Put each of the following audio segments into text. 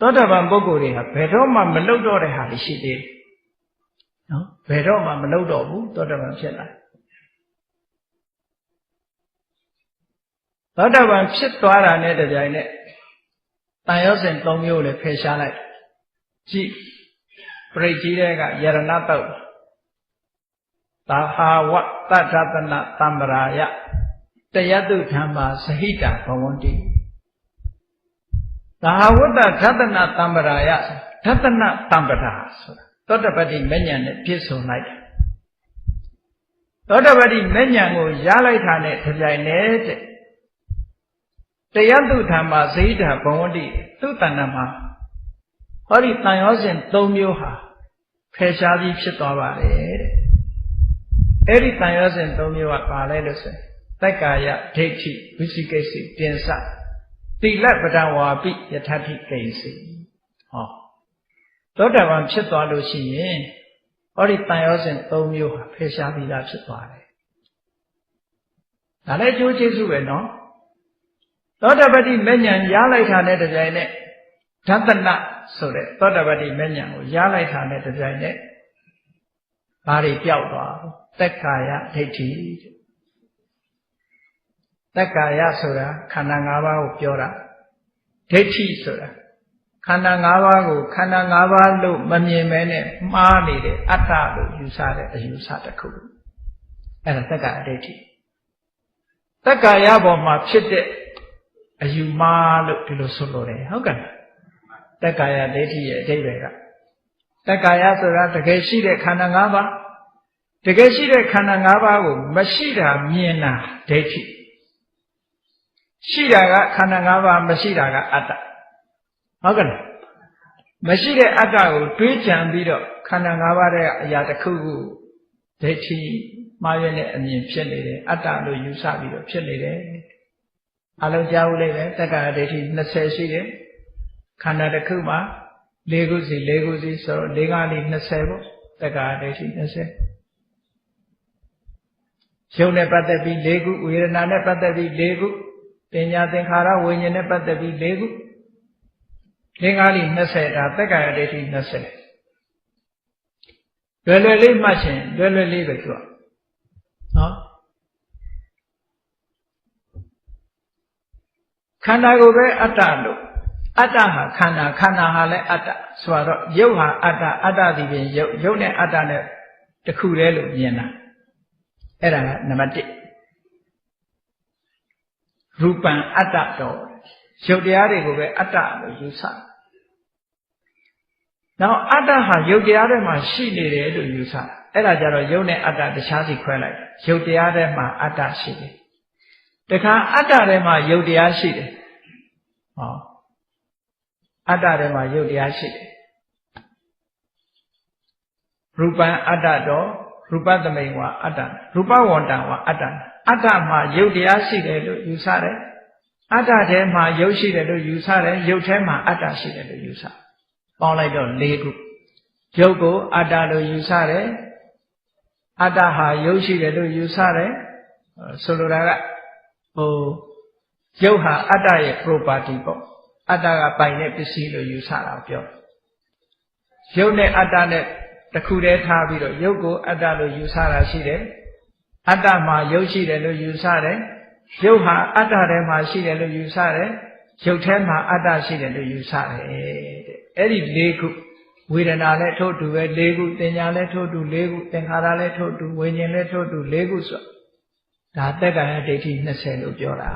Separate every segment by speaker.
Speaker 1: သောတာပန်ပုဂ္ဂိုလ်တွေဟာဘယ်တော့မှမလုတော့တဲ့ဟာတွေရှိသေးတယ်နော်ဘယ်တော့မှမလုတော့ဘူးသောတာပန်ဖြစ်လာသောတာပန်ဖြစ်သွားတာနဲ့တပြိုင်နက်တန်ရောစဉ်၃မျိုးလည်းဖယ်ရှားလိုက်ကြည့်ပရိတ်ကြီးတဲ့ကယရဏတောက်သာဟာဝတ္တထသနတမ္ပရာယတယတုဓမ္မာသဟိတဘဝန္တိ သာဟာဝတ္တထသနတမ္ပရာယထသနတမ္ပရာဆိုတာသောတပတ္တိမဉ္ဇဏ်နဲ့ပြည့်စုံလိုက်တယ်သောတပတ္တိမဉ္ဇဏ်ကိုရလိုက်တာနဲ့တပြိုင်နက်တဲ့တရားသူဓမ္မာဇိဒဘဝန္တိသူ့တဏ္ဍမှာဟောဒီတန်ရောစဉ်၃မျိုးဟာဖယ်ရှားပြီးဖြစ်သွားပါတယ်တဲ့အဲ့ဒီတန်ရောစဉ်၃မျိုးကပါလဲလို့ဆိုရင်တက္ကာယဒိဋ္ဌိဝိသိကိစ္စတင်စ တိလပဒဝါပိယထတိကိစ္စဟောသောတာပန်ဖြစ်သွားလို့ရှိရင်ဟောဒီတန်ရောစဉ်၃မျိုးဟာဖယ်ရှားပြီးသားဖြစ်သွားတယ်ဒါလည်းအကျိုးကျေးဇူးပဲနော်သောတာပတိမဉ္ဇဉ်ရလိုက်တာနဲ့တပြိုင်နက်ဓတနဆိုတဲ့သောတာပတိမဉ္ဇဉ်ကိုရလိုက်တာနဲ့တပြိုင်နက်ဘာတွေပြောက်သွားသက်ကာယဒိဋ္ဌိ သက်ကာယဆိုတာခန္ဓာ၅ပါးကိုပြောတာဒိဋ္ဌိဆိုတာခန္ဓာ၅ပါးကိုခန္ဓာ၅ပါးလို့မမြင်မဲနဲ့မှားနေတဲ့အတ္တလို့ယူဆတဲ့အယူဆတစ်ခုအဲ့ဒါသက်ကာယဒိဋ္ဌိသက်ကာယပေါ်မှာဖြစ်တဲ့အယူမှားလို့ဒီလိုဆိုလိုတယ်ဟုတ်ကဲ့တက္ကာယဒိဋ္ဌိရဲ့အဓိပ္ပာယ်ကတက္ကာယဆိုတာတကယ်ရှိတဲ့ခန္ဓာ၅ပါးတကယ်ရှိတဲ့ခန္ဓာ၅ပါးကိုမရှိတာမြင်တာဒိဋ္ဌိ ရှိတာကခန္ဓာ၅ပါးမရှိတာကအတ္တဟုတ်ကဲ့မရှိတဲ့အတ္တကိုတွေးကြံပြီးတော့ခန္ဓာ၅ပါးတဲ့အရာတစ်ခုခုဒိဋ္ဌိမှားရတဲ့အမြင်ဖြစ်နေတယ်အတ္တလို့ယူဆပြီးတော့ဖြစ်နေတယ်အလုံးကြားဦးလေးပဲတက္ကရာဒိဋ္ဌိ20ရှိတယ်ခန္ဓာတစ်ခုမှာ၄ခုစီ၄ခုစီဆိုတော့၄ကလေး20ပေါ့တက္ကရာဒိဋ္ဌိ20ရုပ်နဲ့ပတ်သက်ပြီး၄ခုဝေဒနာနဲ့ပတ်သက်ပြီး၄ခု ပညာသင်္ခါရဝိညာဉ်နဲ့ပတ်သက်ပြီး၄ခု၄ကလေး20ဒါတက္ကရာဒိဋ္ဌိ20လွယ်လွယ်လေးမှတ်ချင်လွယ်လွယ်လေးပဲသူကနော်ခန္ဓာကိုယ်ပဲအတ္တလို့အတ္တဟာခန္ဓာခန္ဓာဟာလည်းအတ္တဆိုတော့ရုပ်ဟာအတ္တအတ္တဒီပြင်ရုပ်ရုပ်နဲ့အတ္တနဲ့တခုတည်းလို့မြင်တာအဲ့ဒါကနံပါတ်1 ရူပံအတ္တတော်ရုပ်တရားတွေကိုပဲအတ္တလို့ယူဆနောက်အတ္တဟာရုပ်တရားတွေမှာရှိနေတယ်လို့ယူဆအဲ့ဒါကြတော့ရုပ်နဲ့အတ္တတခြားစီခွဲလိုက်ရုပ်တရားတွေမှာအတ္တရှိတယ်တခါအတ္တထဲမှာယုတ်တရားရှိတယ်ဟောအတ္တထဲမှာယုတ်တရားရှိတယ်ရူပံအတ္တတော်ရူပသမိန်ဝါအတ္တရူပဝန္တံဝါအတ္တ အတ္တမှာယုတ်တရားရှိတယ်လို့ယူဆတယ်အတ္တထဲမှာယုတ်ရှိတယ်လို့ယူဆတယ်ယုတ်ထဲမှာအတ္တရှိတယ်လို့ယူဆပေါင်းလိုက်တော့၄ခုယုတ်ကိုအတ္တလို့ယူဆတယ်အတ္တဟာယုတ်ရှိတယ်လို့ယူဆတယ်ဆိုလိုတာကဟိုရုပ်ဟာအတ္တရဲ့ property ပေါ့အတ္တကပိုင်တဲ့ပစ္စည်းလို့ယူဆတာပြောရုပ်နဲ့အတ္တနဲ့တခုတည်းထားပြီးတော့ရုပ်ကိုအတ္တလို့ယူဆတာရှိတယ် အတ္တမှာရုပ်ရှိတယ်လို့ယူဆတယ်ရုပ်ဟာအတ္တထဲမှာရှိတယ်လို့ယူဆတယ်ရုပ်ထဲမှာအတ္တရှိတယ်လို့ယူဆတယ်တဲ့အဲ့ဒီ၄ခုဝေဒနာလည်းထို့တူပဲ၄ခုသင်ညာလည်းထို့တူ၄ခုသင်္ခါရလည်းထို့တူဝိညာဉ်လည်းထို့တူ၄ခုဆိုဒါတက်ကာယဒိဋ္ဌိ20လို့ပြောတာ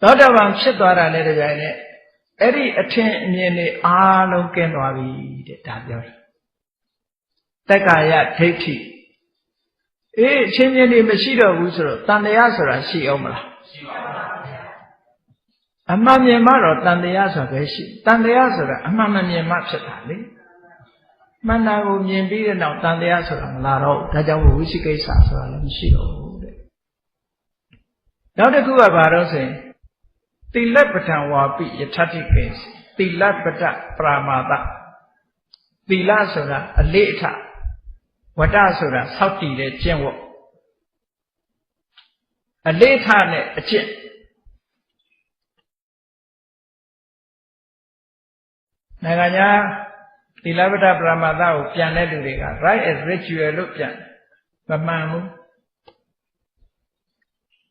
Speaker 1: သောတာပန်ဖြစ်သွားတာနဲ့တကြိုင်နဲ့အဲ့ဒီအထင်အမြင်တွေအားလုံးကင်းသွားပြီတဲ့ဒါပြောတာတက်ကာယဒိဋ္ဌိ အေးအချင်းချင်းတွေမရှိတော့ဘူးဆိုတော့တန်တရားဆိုတာရှိအောင်မလားရှိပါပါအမှန်မြင်မှတော့တန်တရားဆိုတာပဲရှိတန်တရားဆိုတာအမှန်မမြင်မှဖြစ်တာလေမှန်တာကိုမြင်ပြီးတဲ့နောက်တန်တရားဆိုတာမလာတော့ဘူးဒါကြောင့်ဝိသိကိစ္စဆိုတာလည်းမရှိတော့ဘူးတဲ့နောက်တစ်ခုကဘာလို့ဆိုရင်တိလပဋ္ဌံဝါပိယထတိကိစ္စတိလပဋ္ဌပရာမာတတိလဆိုတာအလေးအထ ဝတ္တဆိုတာစောက်တည်တဲ့ကျင့်ဝတ်အလေးအထနဲ့အကျင့်နိုင်ငံခြားသီလပဒပရမတ္တကိုပြန်တဲ့လူတွေက right as ritual လို့ပြန်မမှန်ဘူး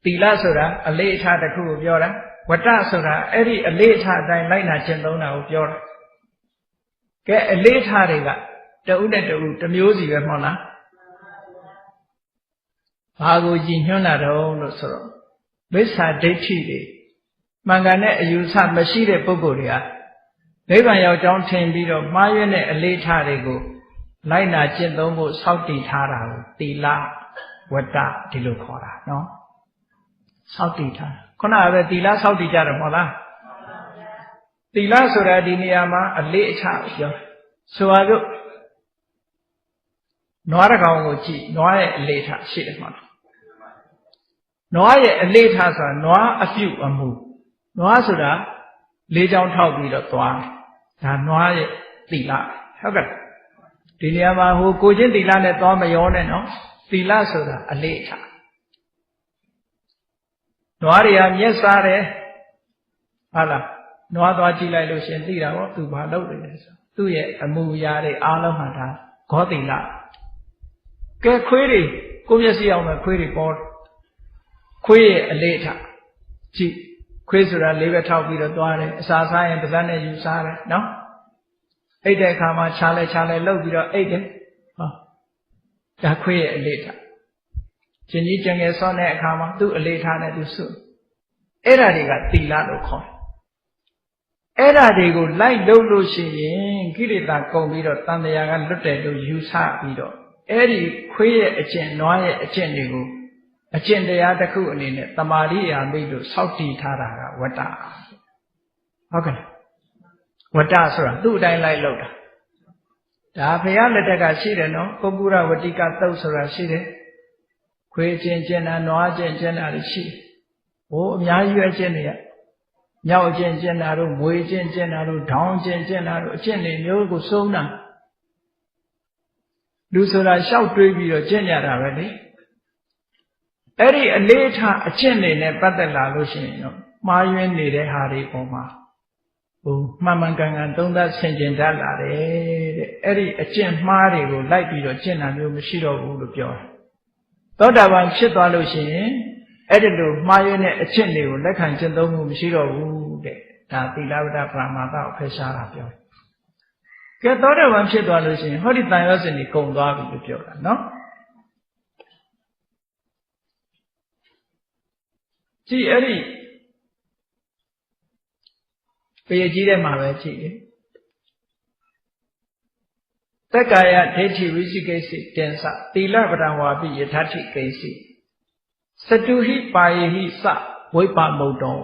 Speaker 1: သီလဆိုတာအလေးအထားတစ်ခုကိုပြောတာဝတ္တဆိုတာအဲ့ဒီအလေးအထားအတိုင်းလိုက်နာကျင့်သုံးတာကိုပြောတာကဲအလေးအထားတွေက တဦးနဲ့တဦးတစ်မျိုးစီပဲမဟုတ်လားဘာကိုကြည်ညွှန်းတာတော့လို့ဆိုတော့ဝိသဒိဋ္ဌိတွေမှန်ကန်တဲ့အယူဆမရှိတဲ့ပုဂ္ဂိုလ်တွေကနိဗ္ဗာန်ရောက်ကြောင်းထင်ပြီးတော့မှားရွံ့တဲ့အလေးထားတွေကိုလိုက်နာကျင့်သုံးဖို့စောင့်တည်ထားတာကိုသီလဝတ္တဒီလိုခေါ်တာနော်စောင့်တည်ထားခုနကပဲသီလစောင့်တည်ကြတယ်မဟုတ်လားသီလဆိုတာဒီနေရာမှာအလေးအထားပြောဆိုပါစို့ နွားတစ်ကောင်ကိုကြည့်နွားရဲ့အလေးထားရှိတယ်မဟုတ်လားနွားရဲ့အလေးထားဆိုတာနွားအပြုတ်အမူနွားဆိုတာလေးချောင်းထောက်ပြီးတော့သွားဒါနွားရဲ့သီလဟုတ်ကဲ့ဒီနေရာမှာဟိုကိုချင်းသီလနဲ့သွားမရောနဲ့နော်သီလဆိုတာအလေးထားနွားတွေကမျက်စားတယ်ဟာလားနွားသွားကြည့်လိုက်လို့ရှင်သိတာပေါ့သူဘာလုပ်နေလဲဆိုသူ့ရဲ့အမူအရာတွေအားလုံးဟာဒါဂောသီလ ကဲခွေးတွေကိုမျက်စိအောင်မဲ့ခွေးတွေပေါ်ခွေးရဲ့အလေးထားကြည့်ခွေးဆိုတာလေးပဲထောက်ပြီးတော့သွားတယ်အစာစားရင်ပါးစပ်နဲ့ယူစားတယ်နော်အိတ်တဲ့အခါမှာခြားလဲခြားလဲလှုပ်ပြီးတော့အိတ်တယ်ဟောဒါခွေးရဲ့အလေးထားရှင်ကြီးကျန်ငယ်ဆောင်းတဲ့အခါမှာသူ့အလေးထားနဲ့သူစွအဲ့ဓာတွေကသီလလို့ခေါ်တယ်အဲ့ဓာတွေကိုလိုက်လုပ်လို့ရှိရင်ကိလေသာကုန်ပြီးတော့တန်တရားကလွတ်တယ်လို့ယူဆပြီးတော့ အဲ့ဒီခွေးရဲ့အကျင့်နွားရဲ့အကျင့်တွေကိုအကျင့်တရားတစ်ခုအနေနဲ့တမာရိယာမိတ်လို့စောက်တည်ထားတာကဝတ္တဟုတ်ကဲ့ဝတ္တဆိုတာသူ့အတိုင်းလိုက်လုပ်တာဒါဘုရားလက်ထက်ကရှိတယ်နော်ပုဂ္ဂုရဝတိကသုတ်ဆိုတာရှိတယ်ခွေးချင်းကျင်တာနွားချင်းကျင်တာရှိတယ်ဟိုအများကြီးပဲကျင်နေရမြောက်ချင်းကျင်တာတို့မွေချင်းကျင်တာတို့ဒေါင်းချင်းကျင်တာတို့အကျင့်တွေမျိုးကိုစုံတာ လူဆိုတာရှောက်တွေးပြီးတော့ကျင့်ကြတာပဲလေအဲ့ဒီအလေးထားအကျင့်တွေနဲ့ပတ်သက်လာလို့ရှိရင်တော့မှားယွင်းနေတဲ့ဟာတွေပုံမှာဟိုမှန်မှန်ကန်ကန်သုံးသပ်ဆင်ခြင်တတ်လာတယ်တဲ့အဲ့ဒီအကျင့်မှားတွေကိုလိုက်ပြီးတော့ကျင့်တာမျိုးမရှိတော့ဘူးလို့ပြောတယ်သောတာပန်ဖြစ်သွားလို့ရှိရင်အဲ့ဒီလိုမှားယွင်းတဲ့အကျင့်တွေကိုလက်ခံကျင့်သုံးမှုမရှိတော့ဘူးတဲ့ဒါသီလဝဒပရမတ္တကိုဖယ်ရှားတာပြောတယ် ကဲသောတာပန်ဖြစ်သွားလို့ရှိရင်ဟောဒီတန်ရောစင်ကြီးကုံသွားပြီလို့ပြောတာနော်ကြည့်အဲ့ဒီပေကြီးတဲ့မှာပဲကြည့်လေတက္ကာယဒိဋ္ဌိဝိသိကိစ္စတင်္စသီလပဒံဝါပိယထာတိကိစ္စစတုဟိပါယဟိစဝိပမုတ်တော်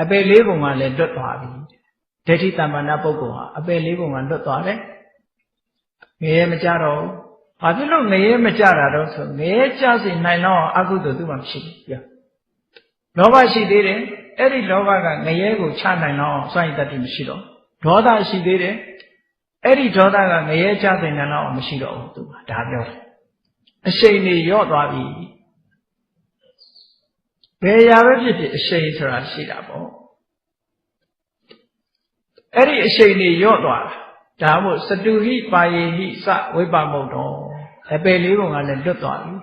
Speaker 1: အပေလေးပုံကလည်းလွတ်သွားပြီ ဒိဋ္ဌိတမ္ပန္နပုဂ္ဂိုလ်ဟာအပေလေးပုံကလွတ်သွားတယ်ငရဲမကြတော့ဘာဖြစ်လို့ငရဲမကြတာတော့ဆိုငရဲကြစီနိုင်တော့အကုသိုလ်သူမှမရှိဘူးပြောလောဘရှိသေးတယ်အဲ့ဒီလောဘကငရဲကိုချနိုင်တော့စွန့်ရတတ်တယ်မရှိတော့ဒေါသရှိသေးတယ်အဲ့ဒီဒေါသကငရဲချနိုင်တော့မရှိတော့ဘူးသူကဒါပြောတယ်အရှိန်တွေရော့သွားပြီဘယ်ရာပဲဖြစ်ဖြစ်အရှိန်ဆိုတာရှိတာပေါ့ အဲ့ဒီအရှိန်တွေရော့သွားတာဒါမို့စတုဟိပါယေဟိစဝိပမုတ်တော်အပယ်လေးပုံကလည်းလွတ်သွားပြီ